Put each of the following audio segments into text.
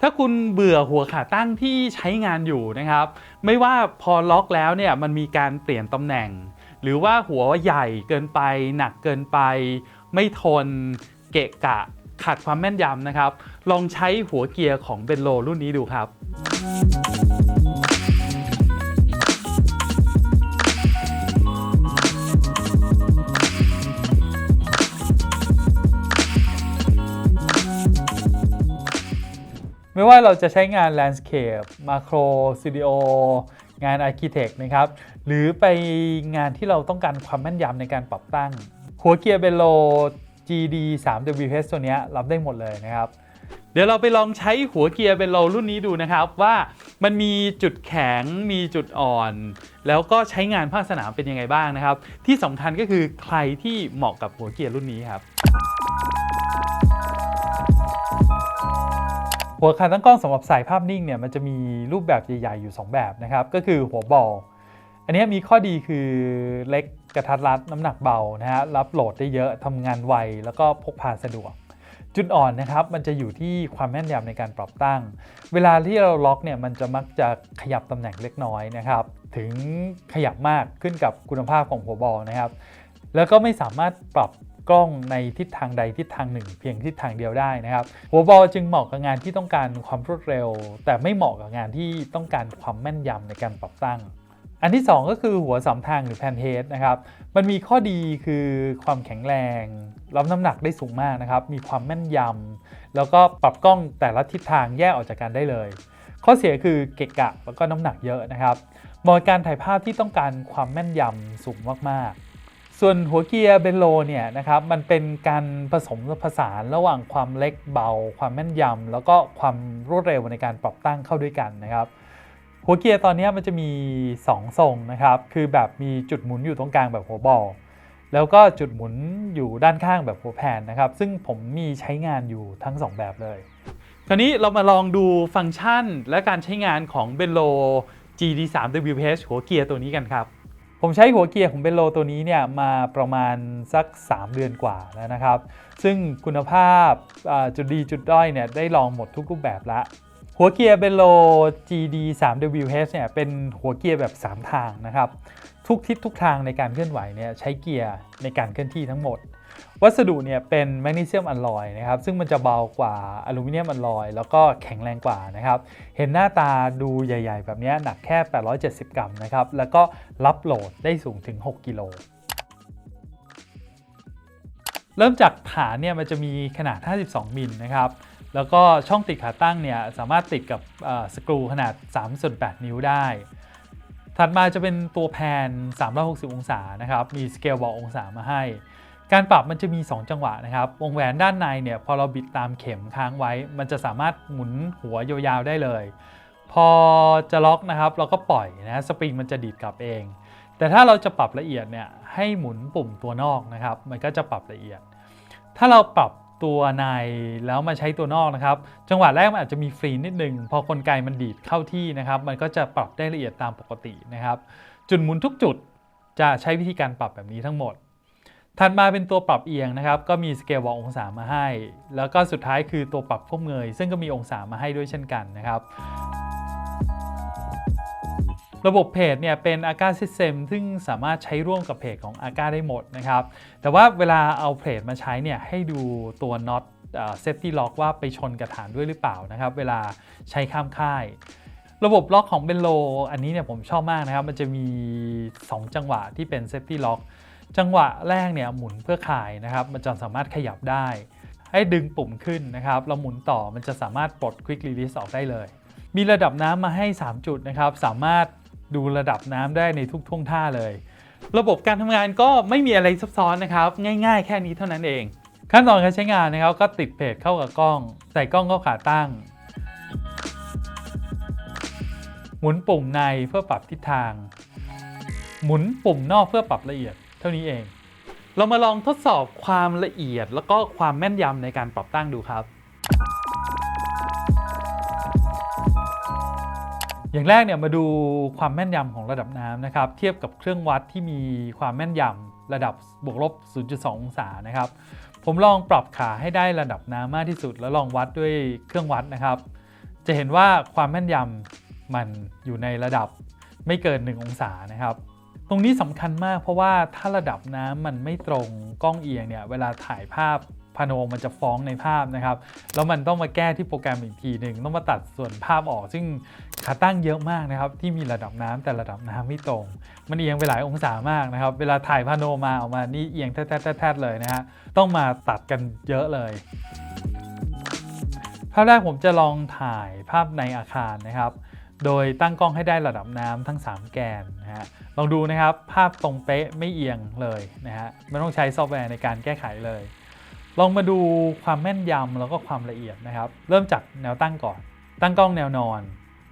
ถ้าคุณเบื่อหัวขาตั้งที่ใช้งานอยู่นะครับ ไม่ว่าพอล็อกแล้วเนี่ยมันมีการเปลี่ยนตำแหน่ง หรือว่าหัวใหญ่เกินไป หนักเกินไป ไม่ทนเกะกะขาดความแม่นยำนะครับ ลองใช้หัวเกียร์ของเบนโลรุ่นนี้ดูครับ ไม่ว่าเราจะใช้งาน Landscape Macro Studio งาน Architect นะครับ หรือไปงานที่เราต้องการความแม่นยำในการปรับตั้ง หัวเกียร์เบโล GD 3 WPS ตัวนี้รับได้หมดเลยนะครับ เดี๋ยวเราไปลองใช้หัวเกียร์เบโลรุ่นนี้ดูนะครับว่ามันมีจุดแข็งมีจุดอ่อน แล้วก็ใช้งานภาคสนามเป็นยังไงบ้างนะครับ ที่สำคัญก็คือใครที่เหมาะกับหัวเกียร์รุ่นนี้ครับ หัวขาตั้งกล้องสำหรับสายภาพนิ่งเนี่ยมันจะมีรูปแบบใหญ่ ๆ อยู่ 2 แบบนะครับ ก็คือหัวบอลอันนี้มีข้อดีคือเล็กกระทัดรัดน้ำหนักเบานะฮะรับโหลดได้เยอะทำงานไว แล้วก็พกพาสะดวก จุดอ่อนนะครับมันจะอยู่ที่ความแม่นยำในการปรับตั้ง เวลาที่เราล็อกเนี่ยมันจะมักจะขยับตำแหน่งเล็กน้อยนะครับ ถึงขยับมากขึ้นกับคุณภาพของหัวบอลนะครับ แล้วก็ไม่สามารถปรับ กล้องในทิศทางใดทิศทางหนึ่ง เพียงทิศทางเดียวได้นะครับ หัวบอลจึงเหมาะกับงานที่ต้องการความรวดเร็ว แต่ไม่เหมาะกับงานที่ต้องการความแม่นยำในการปรับตั้ง อันที่ 2 ก็คือหัวสามทางหรือแพนเทสนะครับ มันมีข้อดีคือความแข็งแรงรับน้ำหนักได้สูงมากนะครับ มีความแม่นยำแล้วก็ปรับกล้องแต่ละทิศทางแยกออกจากกันได้เลย ข้อเสียคือเกะกะแล้วก็น้ำหนักเยอะนะครับเหมาะกับการถ่ายภาพที่ต้องการความแม่นยำสูงมากๆ ส่วนหัวเกียร์เบนโลเนี่ยนะครับมันเป็นการผสมผสานระหว่างความเล็กเบา ความแม่นยำแล้วก็ความรวดเร็วในการปรับตั้งเข้าด้วยกันนะครับ หัวเกียร์ตอนนี้มันจะมี 2 ทรงนะครับ คือแบบมีจุดหมุนอยู่ตรงกลางแบบหัวบอลแล้วก็จุดหมุนอยู่ด้านข้างแบบหัวแผ่นนะครับ ซึ่งผมมีใช้งานอยู่ทั้ง 2 แบบเลย คราวนี้เรามาลองดูฟังก์ชันและการใช้งานของ b e n l o GD3 WPH หัวเกียร์ตัวนี้กันครับ ผมใช้หัวเกียร์ของเบนโลตัวนี้เนี่ยมาประมาณสัก 3 เดือนกว่าแล้วนะครับ ซึ่งคุณภาพจุดดีจุดด้อยเนี่ยได้ลองหมดทุกรูปแบบละ หัวเกียร์เบนโล GD 3 WH เนี่ยเป็นหัวเกียร์แบบ 3 ทางนะครับ ทุกทิศทุกทางในการเคลื่อนไหวเนี่ยใช้เกียร์ในการเคลื่อนที่ทั้งหมด วัสดุเนี่ยเป็นแมกนีเซียมอลลอยนะครับซึ่งมันจะเบากว่าอลูมิเนียมอลลอยแล้วก็แข็งแรงกว่านะครับเห็นหน้าตาดูใหญ่ ๆ แบบนี้หนักแค่ 870 กรัมนะครับแล้วก็รับโหลดได้สูงถึง 6 กิโลเริ่มจากฐานเนี่ยมันจะมีขนาด 52 มิลนะครับแล้วก็ช่องติดขาตั้งเนี่ยสามารถติดกับสกรูขนาด3ส่วน8นิ้วได้ถัดมาจะเป็นตัวแพน360 องศานะครับ มีสเกลบอกองศามาให้ การปรับมันจะมี 2 จังหวะนะครับ วงแหวนด้านในเนี่ยพอเราบิดตามเข็มค้างไว้ มันจะสามารถหมุนหัวยาวๆได้เลย พอจะล็อกนะครับ เราก็ปล่อยนะสปริงมันจะดีดกลับเอง แต่ถ้าเราจะปรับละเอียดเนี่ยให้หมุนปุ่มตัวนอกนะครับ มันก็จะปรับละเอียด ถ้าเราปรับตัวในแล้วมาใช้ตัวนอกนะครับ จังหวะแรกมันอาจจะมีฟรีนิดนึงพอกลไกมันดีดเข้าที่นะครับ มันก็จะปรับได้ละเอียดตามปกตินะครับ จุดหมุนทุกจุดจะใช้วิธีการปรับแบบนี้ทั้งหมด ถัดมาเป็นตัวปรับเอียงนะครับ ก็มีสเกลบอกองศามาให้ แล้วก็สุดท้ายคือตัวปรับควบเงย ซึ่งก็มีองศามาให้ด้วยเช่นกันนะครับระบบเพจเนี่ยเป็น AGA System ซึ่งสามารถใช้ร่วมกับเพจของ AGA ได้หมดนะครับ แต่ว่าเวลาเอาเพจมาใช้เนี่ยให้ดูตัวน็อตเซฟตี้ล็อกว่าไปชนกับฐานด้วยหรือเปล่านะครับ เวลาใช้ข้ามค่าย ระบบล็อกของเบนโลอันนี้เนี่ยผมชอบมากนะครับ มันจะมี 2 จังหวะที่เป็นเซฟตี้ล็อก จังหวะแรกเนี่ยหมุนเพื่อคลายนะครับ มันจะสามารถขยับได้ ให้ดึงปุ่มขึ้นนะครับ เราหมุนต่อมันจะสามารถปลด Quick Release ออกได้เลย มีระดับน้ำมาให้ 3 จุดนะครับ สามารถดูระดับน้ำได้ในทุกท่วงท่าเลย ระบบการทำงานก็ไม่มีอะไรซับซ้อนนะครับ ง่าย ๆ แค่นี้เท่านั้นเอง ขั้นตอนการใช้งานนะครับ ก็ติดเพจเข้ากับกล้อง ใส่กล้องเข้าขาตั้ง หมุนปุ่มในเพื่อปรับทิศทาง หมุนปุ่มนอกเพื่อปรับละเอียด เท่านี้เอง เรามาลองทดสอบความละเอียดแล้วก็ความแม่นยำในการปรับตั้งดูครับ อย่างแรกเนี่ยมาดูความแม่นยำของระดับน้ำนะครับ เทียบกับเครื่องวัดที่มีความแม่นยำระดับบวกลบ 0.2 องศานะครับ ผมลองปรับขาให้ได้ระดับน้ำมากที่สุด แล้วลองวัดด้วยเครื่องวัดนะครับ จะเห็นว่าความแม่นยำมันอยู่ในระดับไม่เกิน 1 องศานะครับ ตรงนี้สำคัญมากเพราะว่าถ้าระดับน้ำมันไม่ตรงกล้องเอียงเนี่ยเวลาถ่ายภาพพาโนมันจะฟ้องในภาพนะครับ แล้วมันต้องมาแก้ที่โปรแกรมอีกทีหนึ่งต้องมาตัดส่วนภาพออก ซึ่งขาตั้งเยอะมากนะครับ ที่มีระดับน้ำแต่ระดับน้ำไม่ตรง มันเอียงไปหลายองศามากนะครับ เวลาถ่ายพาโนมาออกมานี่เอียงแทดๆเลยนะฮะต้องมาตัดกันเยอะเลย ภาพแรกผมจะลองถ่ายภาพในอาคารนะครับ โดยตั้งกล้องให้ได้ระดับน้ำทั้ง 3 แกนนะฮะลองดูนะครับภาพตรงเป๊ะไม่เอียงเลยนะฮะไม่ต้องใช้ซอฟต์แวร์ในการแก้ไขเลย ลองมาดูความแม่นยำแล้วก็ความละเอียดนะครับ เริ่มจากแนวตั้งก่อน ตั้งกล้องแนวนอน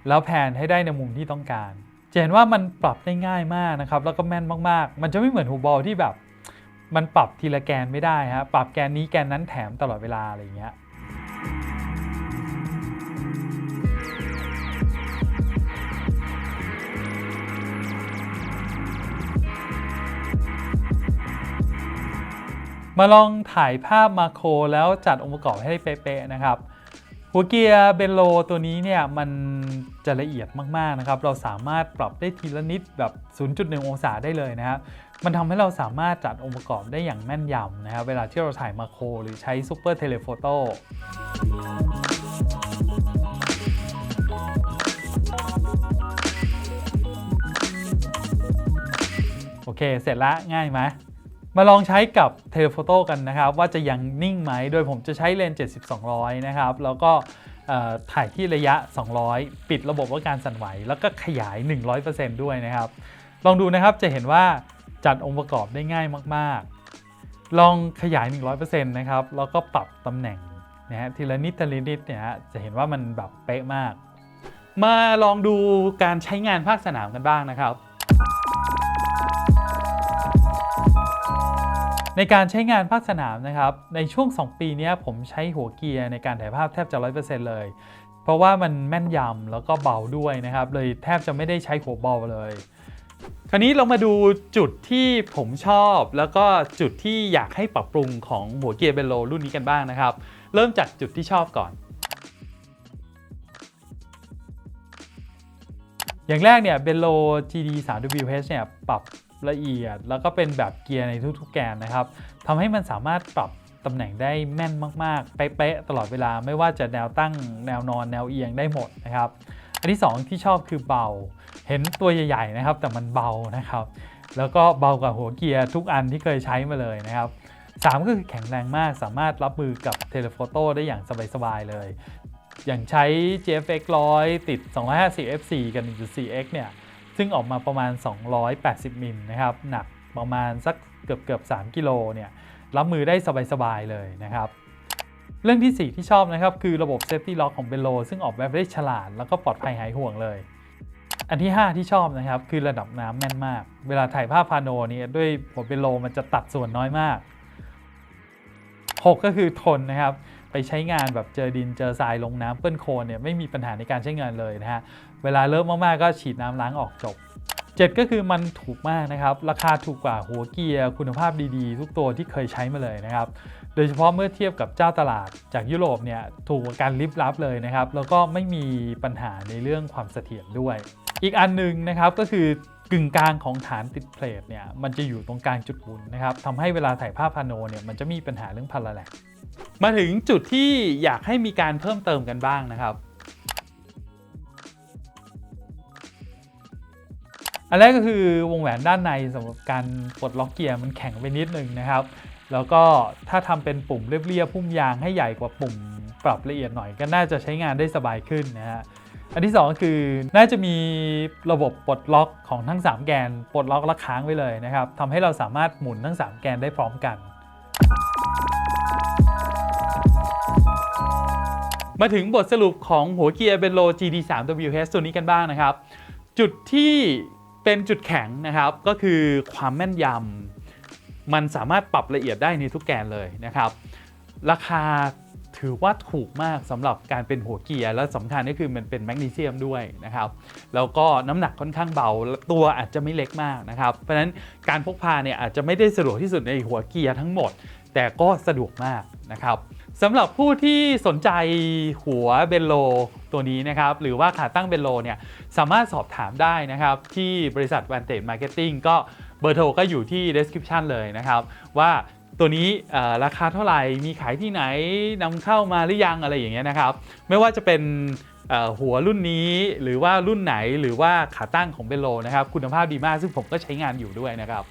แล้วแผนให้ได้ในมุมที่ต้องการจะเห็นว่ามันปรับได้ง่ายมากนะครับ แล้วก็แม่นมากๆ มันจะไม่เหมือนฮูบอลที่แบบ มันปรับทีละแกนไม่ได้ฮะปรับแกนนี้แกนนั้นแถมตลอดเวลาอะไรอย่างเงี้ย มาลองถ่ายภาพมาโครแล้วจัดองค์ประกอบให้ได้เป๊ะๆนะครับ หัวเกียร์เบนโลตัวนี้เนี่ยมันจะละเอียดมากๆนะครับ เราสามารถปรับได้ทีละนิดแบบ 0.1 องศาได้เลยนะครับ มันทำให้เราสามารถจัดองค์ประกอบได้อย่างแม่นยำนะครับ เวลาที่เราถ่ายมาโครหรือใช้ซูเปอร์เทเลโฟโต้โอเค เสร็จละง่ายไหม มาลองใช้กับเทเลโฟโต้กันนะครับ ว่าจะยังนิ่งไหม โดยผมจะใช้เลนส์70-200 นะครับ แล้วก็ถ่ายที่ระยะ 200 ปิดระบบว่าการสั่นไหว แล้วก็ขยาย 100%ด้วยนะครับ ลองดูนะครับจะเห็นว่าจัดองค์ประกอบได้ง่ายมากๆ ลองขยาย 100%นะครับ แล้วก็ปรับตำแหน่งนะฮะทีละนิดทีละนิดเนี่ยจะเห็นว่ามันแบบเป๊ะมาก มาลองดูการใช้งานภาคสนามกันบ้างนะครับ ในการใช้งานภาคสนามนะครับ ในช่วง 2 ปีนี้ผมใช้หัวเกียร์ในการถ่ายภาพแทบจะ 100%เลย เพราะว่ามันแม่นยำแล้วก็เบาด้วยนะครับ เลยแทบจะไม่ได้ใช้หัวบอลเลย คราวนี้เรามาดูจุดที่ผมชอบ แล้วก็จุดที่อยากให้ปรับปรุงของหัวเกียร์เบนโลรุ่นนี้กันบ้างนะครับ เริ่มจากจุดที่ชอบก่อนอย่างแรกเนี่ยเบนโล GD 3 WH เนี่ยปรับ ละเอียด แล้วก็เป็นแบบเกียร์ในทุกๆแกนนะครับทำให้มันสามารถปรับตำแหน่งได้แม่นมากๆ เป๊ะๆตลอดเวลาไม่ว่าจะแนวตั้งแนวนอนแนวเอียงได้หมดนะครับ อันที่ 2 ที่ชอบคือเบา เห็นตัวใหญ่ๆนะครับ แต่มันเบานะครับ แล้วก็เบากว่าหัวเกียร์ทุกอันที่เคยใช้มาเลยนะครับ3ก็คือแข็งแรงมากสามารถรับมือกับเทเลโฟโต้ได้อย่างสบายๆเลย อย่างใช้ GFX 100 ติด 250 f4 กับ 1.4x เนี่ย ซึ่งออกมาประมาณ 280 มิลนะครับ หนักประมาณสักเกือบเกือบ3กิโลเนี่ยรับมือได้สบาย ๆ เลยนะครับเรื่องที่ 4 ที่ชอบนะครับ คือระบบ Safety Lock ของ Bello ซึ่งออกแบบได้ฉลาด แล้วก็ปลอดภัยหายห่วงเลย อันที่ 5 ที่ชอบนะครับ คือระดับน้ำแม่นมาก เวลาถ่ายภาพพาโนเนี่ยด้วยหัวเบลโลมันจะตัดส่วนน้อยมาก 6 ก็คือทนนะครับ ไปใช้งานแบบเจอดินเจอทรายลงน้ำเปื้อนโคลนเนี่ยไม่มีปัญหาในการใช้งานเลยนะฮะ เวลาเลิกมากๆก็ฉีดน้ำล้างออกจบ 7 ก็คือมันถูกมากนะครับ ราคาถูกกว่าหัวเกียร์คุณภาพดีๆ ทุกตัวที่เคยใช้มาเลยนะครับ โดยเฉพาะเมื่อเทียบกับเจ้าตลาดจากยุโรปเนี่ยถูกกว่าการลิบลับเลยนะครับ แล้วก็ไม่มีปัญหาในเรื่องความเสถียรด้วย อีกอันหนึ่งนะครับก็คือกึ่งกลางของฐานติดเพลทเนี่ยมันจะอยู่ตรงกลางจุดหมุนนะครับทำให้เวลาถ่ายภาพพาโนเนี่ยมันจะมีปัญหาเรื่องพาราแลกมาถึงจุดที่อยากให้มีการเพิ่มเติมกันบ้างนะครับ อันแรกก็คือวงแหวนด้านในสำหรับการปลดล็อกเกียร์มันแข็งไปนิดนึงนะครับ แล้วก็ถ้าทำเป็นปุ่มเรียบๆพุ่มยางให้ใหญ่กว่าปุ่มปรับละเอียดหน่อยก็น่าจะใช้งานได้สบายขึ้นนะฮะอันที่ 2 ก็คือน่าจะมีระบบปลดล็อกของทั้ง 3 แกนปลดล็อกและค้างไว้เลยนะครับทำให้เราสามารถหมุนทั้ง 3 แกนได้พร้อมกัน มาถึงบทสรุปของหัวเกียร์เบนโล GD3WH ตัวนี้กันบ้างนะครับ จุดที่ เป็นจุดแข็งนะครับก็คือความแม่นยำมันสามารถปรับละเอียดได้ในทุกแกนเลยนะครับ ราคาถือว่าถูกมากสำหรับการเป็นหัวเกียร์และสำคัญก็คือมันเป็นแมกนีเซียมด้วยนะครับ แล้วก็น้ำหนักค่อนข้างเบาตัวอาจจะไม่เล็กมากนะครับ เพราะฉะนั้นการพกพาเนี่ยอาจจะไม่ได้สะดวกที่สุดในหัวเกียร์ทั้งหมด แต่ก็สะดวกมากนะครับสำหรับผู้ที่สนใจหัวเบนโลตัวนี้นะครับ หรือว่าขาตั้งเบนโลเนี่ยสามารถสอบถามได้นะครับ ที่บริษัท Vantage Marketing ก็เบอร์โทรก็อยู่ที่ description เลยนะครับ ว่าตัวนี้ราคาเท่าไหร่ มีขายที่ไหนนำเข้ามาหรือยังอะไรอย่างเงี้ยนะครับ ไม่ว่าจะเป็นหัวรุ่นนี้หรือว่ารุ่นไหนหรือว่าขาตั้งของเบนโลนะครับ คุณภาพดีมากซึ่งผมก็ใช้งานอยู่ด้วยนะครับ